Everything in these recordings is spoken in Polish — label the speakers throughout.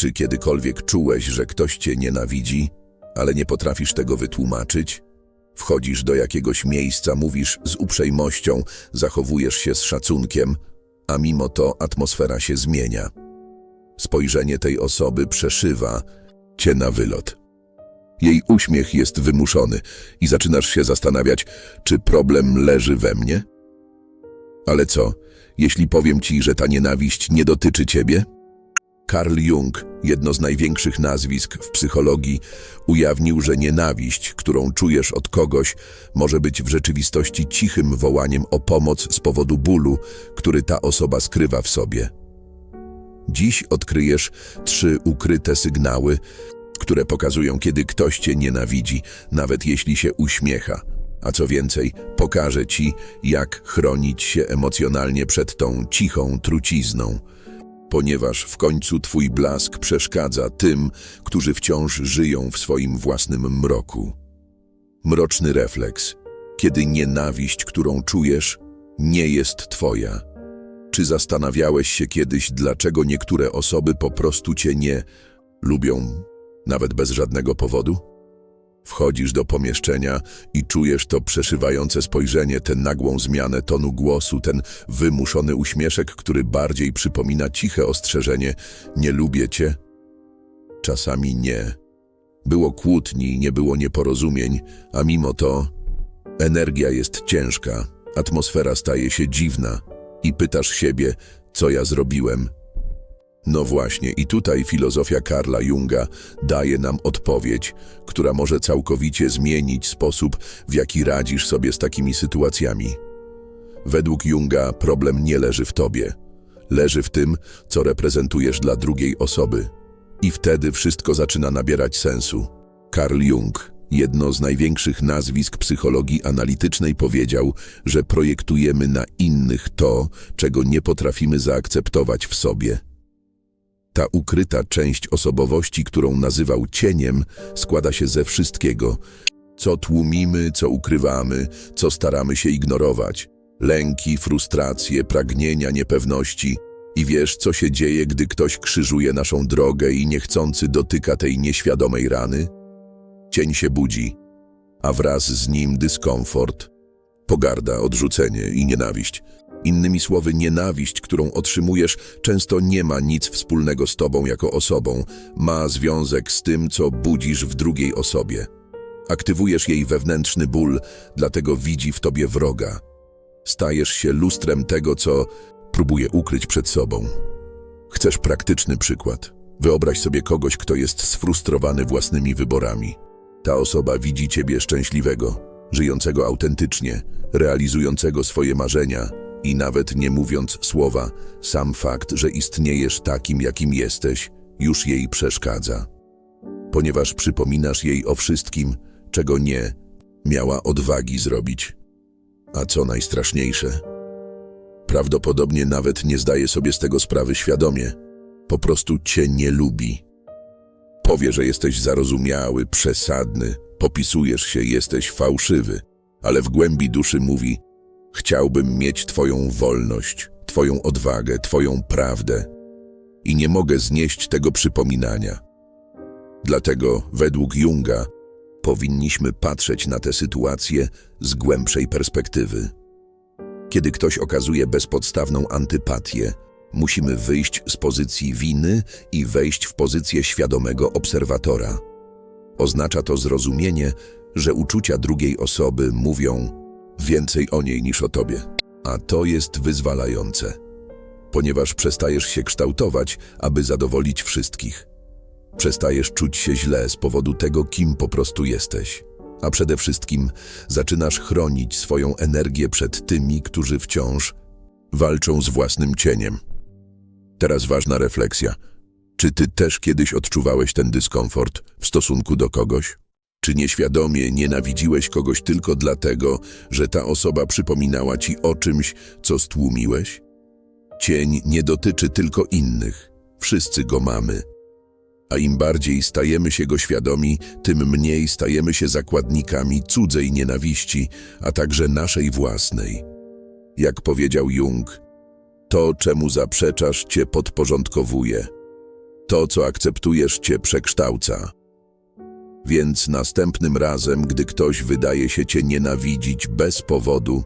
Speaker 1: Czy kiedykolwiek czułeś, że ktoś cię nienawidzi, ale nie potrafisz tego wytłumaczyć? Wchodzisz do jakiegoś miejsca, mówisz z uprzejmością, zachowujesz się z szacunkiem, a mimo to atmosfera się zmienia. Spojrzenie tej osoby przeszywa cię na wylot. Jej uśmiech jest wymuszony i zaczynasz się zastanawiać, czy problem leży we mnie? Ale co, jeśli powiem ci, że ta nienawiść nie dotyczy ciebie? Carl Jung, jedno z największych nazwisk w psychologii, ujawnił, że nienawiść, którą czujesz od kogoś, może być w rzeczywistości cichym wołaniem o pomoc z powodu bólu, który ta osoba skrywa w sobie. Dziś odkryjesz trzy ukryte sygnały, które pokazują, kiedy ktoś cię nienawidzi, nawet jeśli się uśmiecha. A co więcej, pokażę ci, jak chronić się emocjonalnie przed tą cichą trucizną ponieważ w końcu Twój blask przeszkadza tym, którzy wciąż żyją w swoim własnym mroku. Mroczny refleks, kiedy nienawiść, którą czujesz, nie jest Twoja. Czy zastanawiałeś się kiedyś, dlaczego niektóre osoby po prostu Cię nie lubią, nawet bez żadnego powodu? Wchodzisz do pomieszczenia i czujesz to przeszywające spojrzenie, tę nagłą zmianę tonu głosu, ten wymuszony uśmieszek, który bardziej przypomina ciche ostrzeżenie nie lubię cię. Czasami nie. Było kłótni, nie było nieporozumień, a mimo to energia jest ciężka, atmosfera staje się dziwna i pytasz siebie, co ja zrobiłem, no właśnie, i tutaj filozofia Karla Junga daje nam odpowiedź, która może całkowicie zmienić sposób, w jaki radzisz sobie z takimi sytuacjami. Według Junga problem nie leży w tobie, leży w tym, co reprezentujesz dla drugiej osoby. I wtedy wszystko zaczyna nabierać sensu. Karl Jung, jedno z największych nazwisk psychologii analitycznej, powiedział, że projektujemy na innych to, czego nie potrafimy zaakceptować w sobie. Ta ukryta część osobowości, którą nazywał cieniem, składa się ze wszystkiego, co tłumimy, co ukrywamy, co staramy się ignorować. Lęki, frustracje, pragnienia, niepewności. I wiesz, co się dzieje, gdy ktoś krzyżuje naszą drogę i niechcący dotyka tej nieświadomej rany? Cień się budzi, a wraz z nim dyskomfort, pogarda, odrzucenie i nienawiść. Innymi słowy, nienawiść, którą otrzymujesz, często nie ma nic wspólnego z tobą jako osobą, ma związek z tym, co budzisz w drugiej osobie. Aktywujesz jej wewnętrzny ból, dlatego widzi w tobie wroga. Stajesz się lustrem tego, co próbuje ukryć przed sobą. Chcesz praktyczny przykład. Wyobraź sobie kogoś, kto jest sfrustrowany własnymi wyborami. Ta osoba widzi ciebie szczęśliwego, żyjącego autentycznie, realizującego swoje marzenia, i nawet nie mówiąc słowa, sam fakt, że istniejesz takim, jakim jesteś, już jej przeszkadza. Ponieważ przypominasz jej o wszystkim, czego nie miała odwagi zrobić. A co najstraszniejsze, prawdopodobnie nawet nie zdaje sobie z tego sprawy świadomie. Po prostu cię nie lubi. Powie, że jesteś zarozumiały, przesadny, popisujesz się, jesteś fałszywy, ale w głębi duszy mówi – Chciałbym mieć Twoją wolność, Twoją odwagę, Twoją prawdę i nie mogę znieść tego przypominania. Dlatego, według Junga, powinniśmy patrzeć na tę sytuację z głębszej perspektywy. Kiedy ktoś okazuje bezpodstawną antypatię, musimy wyjść z pozycji winy i wejść w pozycję świadomego obserwatora. Oznacza to zrozumienie, że uczucia drugiej osoby mówią więcej o niej niż o tobie. A to jest wyzwalające, ponieważ przestajesz się kształtować, aby zadowolić wszystkich. Przestajesz czuć się źle z powodu tego, kim po prostu jesteś. A przede wszystkim zaczynasz chronić swoją energię przed tymi, którzy wciąż walczą z własnym cieniem. Teraz ważna refleksja. Czy ty też kiedyś odczuwałeś ten dyskomfort w stosunku do kogoś? Czy nieświadomie nienawidziłeś kogoś tylko dlatego, że ta osoba przypominała ci o czymś, co stłumiłeś? Cień nie dotyczy tylko innych, wszyscy go mamy. A im bardziej stajemy się go świadomi, tym mniej stajemy się zakładnikami cudzej nienawiści, a także naszej własnej. Jak powiedział Jung, to, czemu zaprzeczasz, cię podporządkowuje. To, co akceptujesz, cię przekształca. Więc następnym razem, gdy ktoś wydaje się cię nienawidzić bez powodu,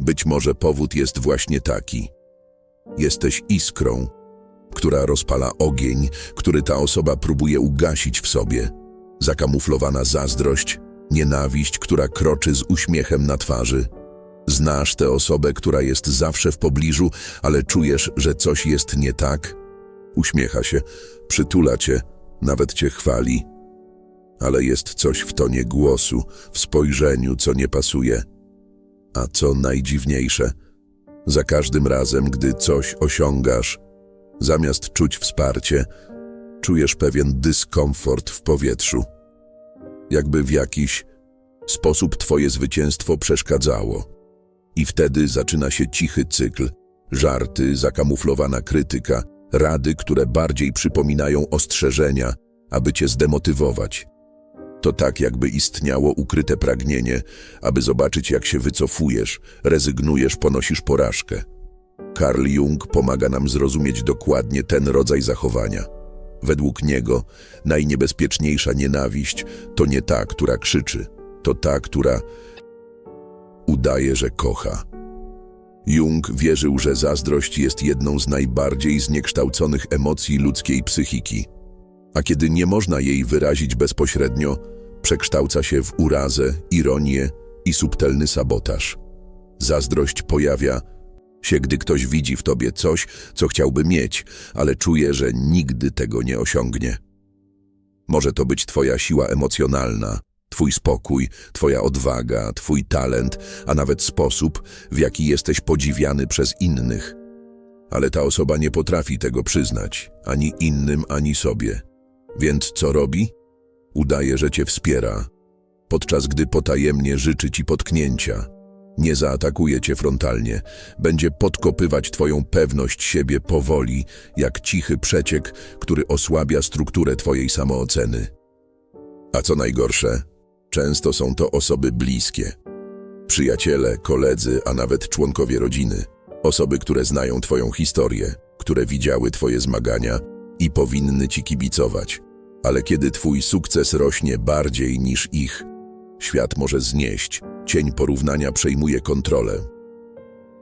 Speaker 1: być może powód jest właśnie taki. Jesteś iskrą, która rozpala ogień, który ta osoba próbuje ugasić w sobie. Zakamuflowana zazdrość, nienawiść, która kroczy z uśmiechem na twarzy. Znasz tę osobę, która jest zawsze w pobliżu, ale czujesz, że coś jest nie tak? Uśmiecha się, przytula cię, nawet cię chwali. Ale jest coś w tonie głosu, w spojrzeniu, co nie pasuje. A co najdziwniejsze, za każdym razem, gdy coś osiągasz, zamiast czuć wsparcie, czujesz pewien dyskomfort w powietrzu. Jakby w jakiś sposób twoje zwycięstwo przeszkadzało. I wtedy zaczyna się cichy cykl. Żarty, zakamuflowana krytyka, rady, które bardziej przypominają ostrzeżenia, aby cię zdemotywować. To tak, jakby istniało ukryte pragnienie, aby zobaczyć, jak się wycofujesz, rezygnujesz, ponosisz porażkę. Carl Jung pomaga nam zrozumieć dokładnie ten rodzaj zachowania. Według niego najniebezpieczniejsza nienawiść to nie ta, która krzyczy, to ta, która udaje, że kocha. Jung wierzył, że zazdrość jest jedną z najbardziej zniekształconych emocji ludzkiej psychiki, a kiedy nie można jej wyrazić bezpośrednio, przekształca się w urazę, ironię i subtelny sabotaż. Zazdrość pojawia się, gdy ktoś widzi w tobie coś, co chciałby mieć, ale czuje, że nigdy tego nie osiągnie. Może to być twoja siła emocjonalna, twój spokój, twoja odwaga, twój talent, a nawet sposób, w jaki jesteś podziwiany przez innych. Ale ta osoba nie potrafi tego przyznać, ani innym, ani sobie. Więc co robi? Udaje, że cię wspiera, podczas gdy potajemnie życzy ci potknięcia. Nie zaatakuje cię frontalnie, będzie podkopywać twoją pewność siebie powoli, jak cichy przeciek, który osłabia strukturę twojej samooceny. A co najgorsze, często są to osoby bliskie. Przyjaciele, koledzy, a nawet członkowie rodziny. Osoby, które znają twoją historię, które widziały twoje zmagania i powinny ci kibicować. Ale kiedy twój sukces rośnie bardziej niż ich, świat może znieść, cień porównania przejmuje kontrolę.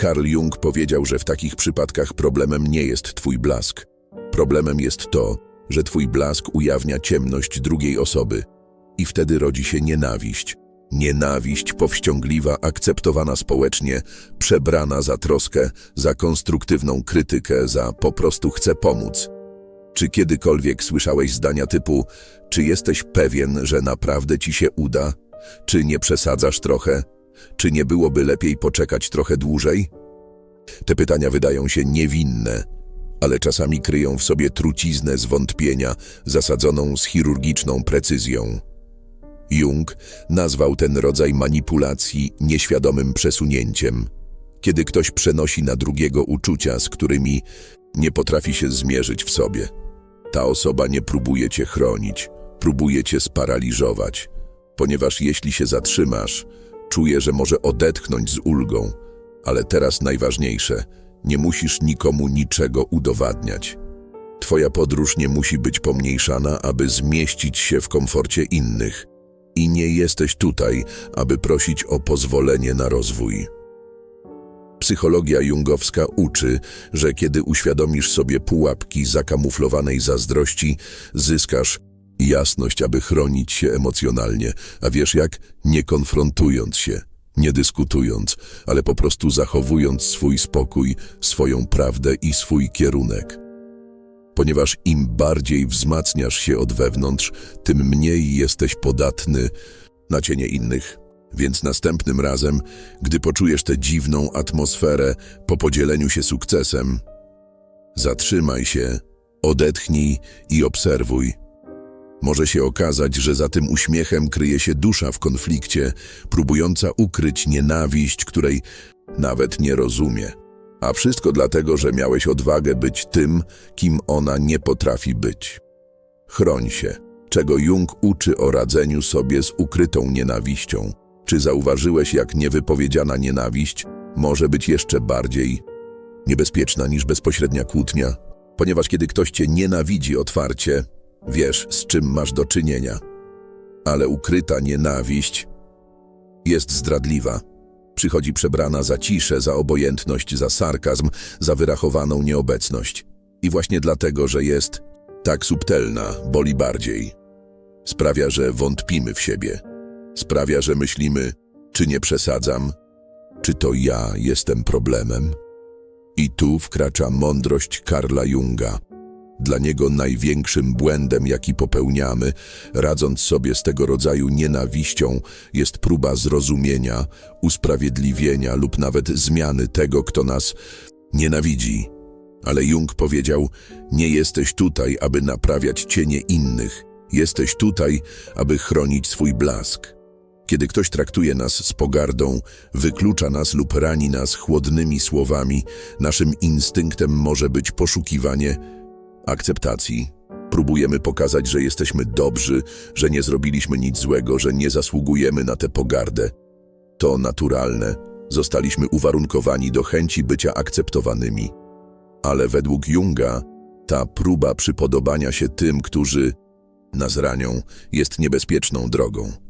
Speaker 1: Carl Jung powiedział, że w takich przypadkach problemem nie jest twój blask. Problemem jest to, że twój blask ujawnia ciemność drugiej osoby i wtedy rodzi się nienawiść. Nienawiść powściągliwa, akceptowana społecznie, przebrana za troskę, za konstruktywną krytykę, za po prostu chcę pomóc. Czy kiedykolwiek słyszałeś zdania typu: Czy jesteś pewien, że naprawdę ci się uda? Czy nie przesadzasz trochę? Czy nie byłoby lepiej poczekać trochę dłużej? Te pytania wydają się niewinne, ale czasami kryją w sobie truciznę zwątpienia, zasadzoną z chirurgiczną precyzją. Jung nazwał ten rodzaj manipulacji nieświadomym przesunięciem, kiedy ktoś przenosi na drugiego uczucia, z którymi nie potrafi się zmierzyć w sobie. Ta osoba nie próbuje cię chronić, próbuje cię sparaliżować, ponieważ jeśli się zatrzymasz, czuje, że może odetchnąć z ulgą, ale teraz najważniejsze, nie musisz nikomu niczego udowadniać. Twoja podróż nie musi być pomniejszana, aby zmieścić się w komforcie innych. I nie jesteś tutaj, aby prosić o pozwolenie na rozwój. Psychologia jungowska uczy, że kiedy uświadomisz sobie pułapki zakamuflowanej zazdrości, zyskasz jasność, aby chronić się emocjonalnie, a wiesz jak? Nie konfrontując się, nie dyskutując, ale po prostu zachowując swój spokój, swoją prawdę i swój kierunek. Ponieważ im bardziej wzmacniasz się od wewnątrz, tym mniej jesteś podatny na cienie innych. Więc następnym razem, gdy poczujesz tę dziwną atmosferę po podzieleniu się sukcesem, zatrzymaj się, odetchnij i obserwuj. Może się okazać, że za tym uśmiechem kryje się dusza w konflikcie, próbująca ukryć nienawiść, której nawet nie rozumie. A wszystko dlatego, że miałeś odwagę być tym, kim ona nie potrafi być. Chroń się, czego Jung uczy o radzeniu sobie z ukrytą nienawiścią. Czy zauważyłeś, jak niewypowiedziana nienawiść może być jeszcze bardziej niebezpieczna niż bezpośrednia kłótnia? Ponieważ kiedy ktoś cię nienawidzi otwarcie, wiesz, z czym masz do czynienia. Ale ukryta nienawiść jest zdradliwa. Przychodzi przebrana za ciszę, za obojętność, za sarkazm, za wyrachowaną nieobecność. I właśnie dlatego, że jest tak subtelna, boli bardziej. Sprawia, że wątpimy w siebie. Sprawia, że myślimy, czy nie przesadzam, czy to ja jestem problemem. I tu wkracza mądrość Karla Junga. Dla niego największym błędem, jaki popełniamy, radząc sobie z tego rodzaju nienawiścią, jest próba zrozumienia, usprawiedliwienia lub nawet zmiany tego, kto nas nienawidzi. Ale Jung powiedział: Nie jesteś tutaj, aby naprawiać cienie innych, jesteś tutaj, aby chronić swój blask. Kiedy ktoś traktuje nas z pogardą, wyklucza nas lub rani nas chłodnymi słowami, naszym instynktem może być poszukiwanie akceptacji. Próbujemy pokazać, że jesteśmy dobrzy, że nie zrobiliśmy nic złego, że nie zasługujemy na tę pogardę. To naturalne. Zostaliśmy uwarunkowani do chęci bycia akceptowanymi. Ale według Junga ta próba przypodobania się tym, którzy nas ranią, jest niebezpieczną drogą.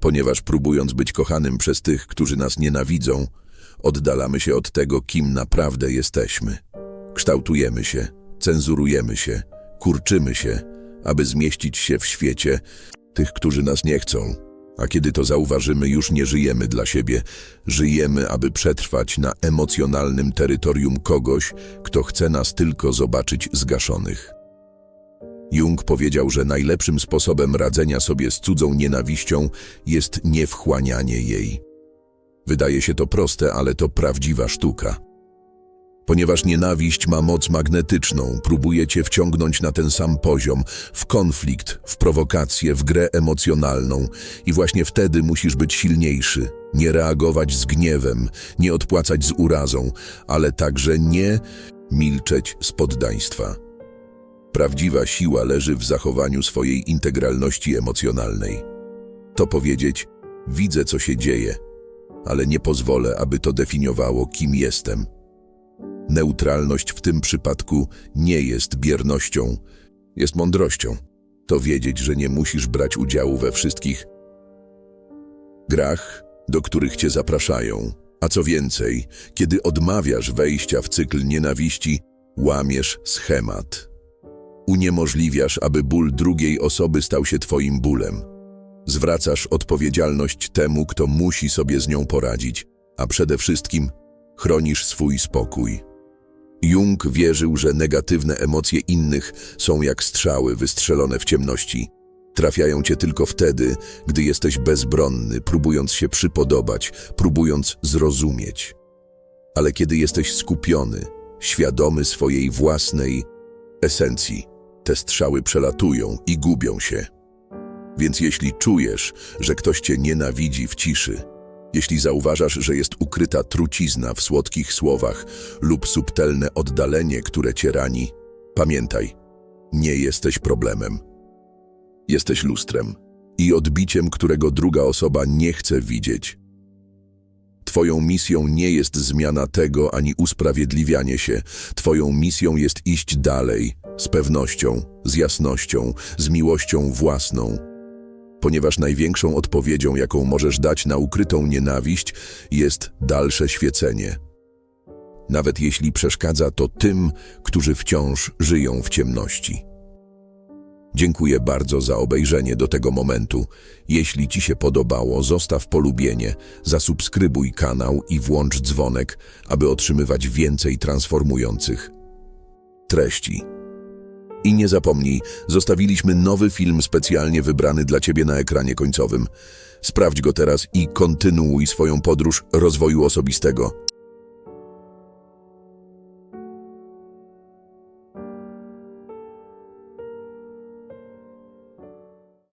Speaker 1: Ponieważ próbując być kochanym przez tych, którzy nas nienawidzą, oddalamy się od tego, kim naprawdę jesteśmy. Kształtujemy się, cenzurujemy się, kurczymy się, aby zmieścić się w świecie tych, którzy nas nie chcą. A kiedy to zauważymy, już nie żyjemy dla siebie, żyjemy, aby przetrwać na emocjonalnym terytorium kogoś, kto chce nas tylko zobaczyć zgaszonych. Jung powiedział, że najlepszym sposobem radzenia sobie z cudzą nienawiścią jest niewchłanianie jej. Wydaje się to proste, ale to prawdziwa sztuka. Ponieważ nienawiść ma moc magnetyczną, próbuje cię wciągnąć na ten sam poziom, w konflikt, w prowokację, w grę emocjonalną i właśnie wtedy musisz być silniejszy, nie reagować z gniewem, nie odpłacać z urazą, ale także nie milczeć z poddaństwa. Prawdziwa siła leży w zachowaniu swojej integralności emocjonalnej. To powiedzieć, widzę co się dzieje, ale nie pozwolę, aby to definiowało, kim jestem. Neutralność w tym przypadku nie jest biernością, jest mądrością. To wiedzieć, że nie musisz brać udziału we wszystkich grach, do których cię zapraszają. A co więcej, kiedy odmawiasz wejścia w cykl nienawiści, łamiesz schemat. Uniemożliwiasz, aby ból drugiej osoby stał się twoim bólem. Zwracasz odpowiedzialność temu, kto musi sobie z nią poradzić, a przede wszystkim chronisz swój spokój. Jung wierzył, że negatywne emocje innych są jak strzały wystrzelone w ciemności. Trafiają cię tylko wtedy, gdy jesteś bezbronny, próbując się przypodobać, próbując zrozumieć. Ale kiedy jesteś skupiony, świadomy swojej własnej esencji, te strzały przelatują i gubią się. Więc jeśli czujesz, że ktoś cię nienawidzi w ciszy, jeśli zauważasz, że jest ukryta trucizna w słodkich słowach lub subtelne oddalenie, które cię rani, pamiętaj, nie jesteś problemem. Jesteś lustrem i odbiciem, którego druga osoba nie chce widzieć. Twoją misją nie jest zmiana tego ani usprawiedliwianie się. Twoją misją jest iść dalej, z pewnością, z jasnością, z miłością własną. Ponieważ największą odpowiedzią, jaką możesz dać na ukrytą nienawiść, jest dalsze świecenie. Nawet jeśli przeszkadza to tym, którzy wciąż żyją w ciemności. Dziękuję bardzo za obejrzenie do tego momentu. Jeśli Ci się podobało, zostaw polubienie, zasubskrybuj kanał i włącz dzwonek, aby otrzymywać więcej transformujących treści. I nie zapomnij, zostawiliśmy nowy film specjalnie wybrany dla Ciebie na ekranie końcowym. Sprawdź go teraz i kontynuuj swoją podróż rozwoju osobistego.